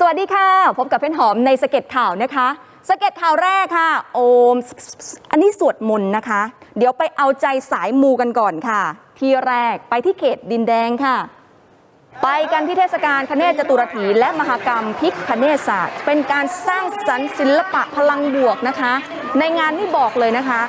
สวัสดีค่ะ พบกับเพ่นหอมในสเก็ตข่าวนะคะสเก็ตข่าวแรกค่ะ โอม อันนี้สวดมนต์นะคะ เดี๋ยวไปเอาใจสายมูกันก่อนค่ะ ที่แรกไปที่เขตดินแดงค่ะ ไปกันที่เทศกาลคเนศจตุรถี และมหกรรมพิกคเนศศาสตร์ เป็นการสร้างสรรค์ศิลปะพลังบวกนะคะ ในงานนี่บอกเลยนะคะ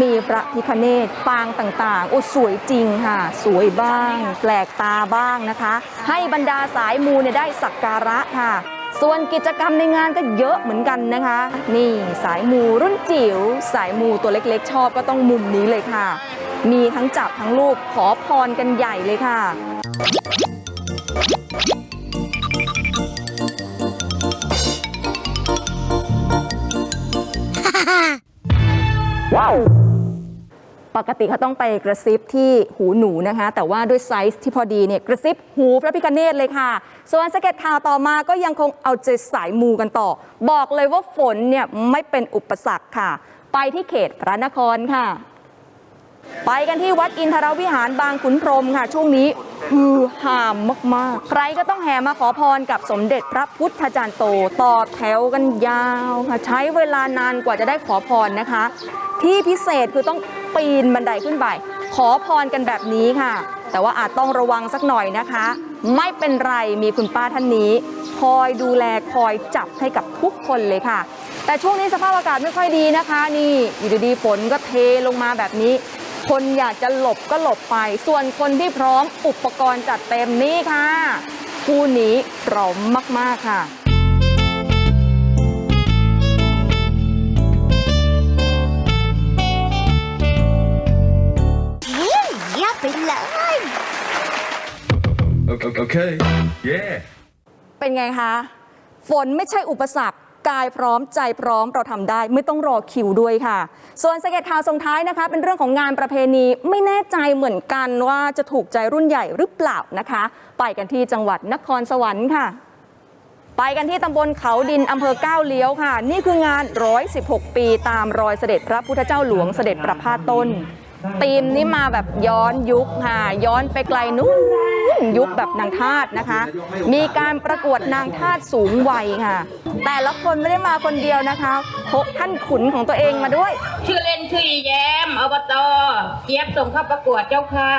มีพระพิคเนศปางต่างๆ โอ้สวยจริงค่ะ สวยบ้าง แปลกตาบ้างนะคะ ให้บรรดาสายมูเนี่ยได้สักการะค่ะ ส่วนกิจกรรมในงานก็เยอะเหมือนกันนะคะ นี่สายมูรุ่นจิ๋วสายมูตัวเล็กๆ ชอบก็ต้องมุมนี้เลยค่ะ มีทั้งจับทั้งรูปขอพรกันใหญ่เลยค่ะ ปกติเขาต้องไปกระซิบที่หูหนูนะคะ แต่ว่าด้วยไซส์ที่พอดีเนี่ยกระซิบหูพระพิคเนตเลยค่ะ ส่วนสเก็ตข่าวต่อมาก็ยังคงเอาใจสายมูกันต่อ บอกเลยว่าฝนเนี่ยไม่เป็นอุปสรรคค่ะ ไปที่เขตพระนครค่ะ ไปกันที่วัดอินทรวิหารบางขุนพรมค่ะ ช่วงนี้ฮือหามมากๆ ใครก็ต้องแห่มาขอพรกับสมเด็จพระพุทธจารย์โต ต่อแถวกันยาวค่ะ ใช้เวลานานกว่าจะได้ขอพรนะคะ ที่พิเศษคือต้อง ปีนบันไดขึ้นไป ขอพรกันแบบนี้ค่ะ แต่ว่าอาจต้องระวังสักหน่อยนะคะ ไม่เป็นไรมีคุณป้าท่านนี้ คอยดูแลคอยจับให้กับทุกคนเลยค่ะ แต่ช่วงนี้สภาพอากาศไม่ค่อยดีนะคะ นี่อยู่ดีๆฝนก็เทลงมาแบบนี้ คนอยากจะหลบก็หลบไป ส่วนคนที่พร้อมอุปกรณ์จัดเต็มนี่ค่ะคู่นี้พร้อมมากๆค่ะ ไปเลย Okay. okay. Yeah. เป็นไงคะ ฝนไม่ใช่อุปสรรค กายพร้อมใจพร้อมเราทำได้ไม่ต้องรอคิวด้วยค่ะ ส่วนสเก็ตข่าวส่งท้ายนะคะ เป็นเรื่องของงานประเพณีไม่แน่ใจเหมือนกันว่าจะถูกใจรุ่นใหญ่หรือเปล่านะคะ ไปกันที่จังหวัดนครสวรรค์ค่ะ ไปกันที่ตำบลเขาดินอำเภอก้าวเลี้ยวค่ะ นี่คืองาน 116 ปีตามรอยเสด็จพระพุทธเจ้าหลวงเสด็จประพาสต้น ธีมนี้มาแบบย้อนยุคค่ะ ย้อนไปไกลนู้นยุคแบบนางทาสนะคะ มีการประกวดนางทาสสูงวัยค่ะ แต่ละคนไม่ได้มาคนเดียวนะคะพกท่านขุนของตัวเองมาด้วย ชื่อเล่นชื่ออีแย้มอบตเจี๊ยบส่งเข้าประกวดเจ้าค่ะ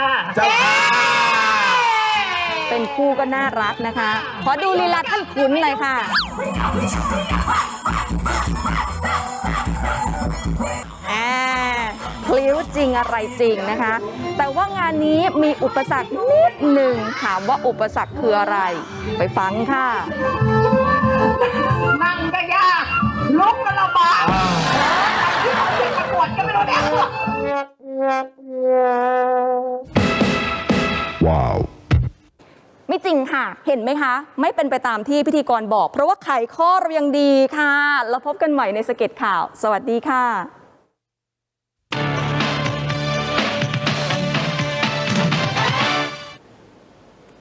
เป็นคู่ก็น่ารักนะคะ ขอดูลีลาท่านขุนหน่อยค่ะ จริงอะไรจริงนะคะ แต่ว่างานนี้มีอุปสรรคนิดหนึ่งถามว่าอุปสรรคคืออะไร ไปฟังค่ะนั่งก็ยากลุกก็ลำบากที่เขาขึ้นประกวดก็ไม่รู้เนี่ย Wow. ไม่จริงค่ะ เห็นไหมคะ ไม่เป็นไปตามที่พิธีกรบอก เพราะว่าไขข้อเรายังดีค่ะ แล้วพบกันใหม่ในสเก็ตข่าว สวัสดีค่ะ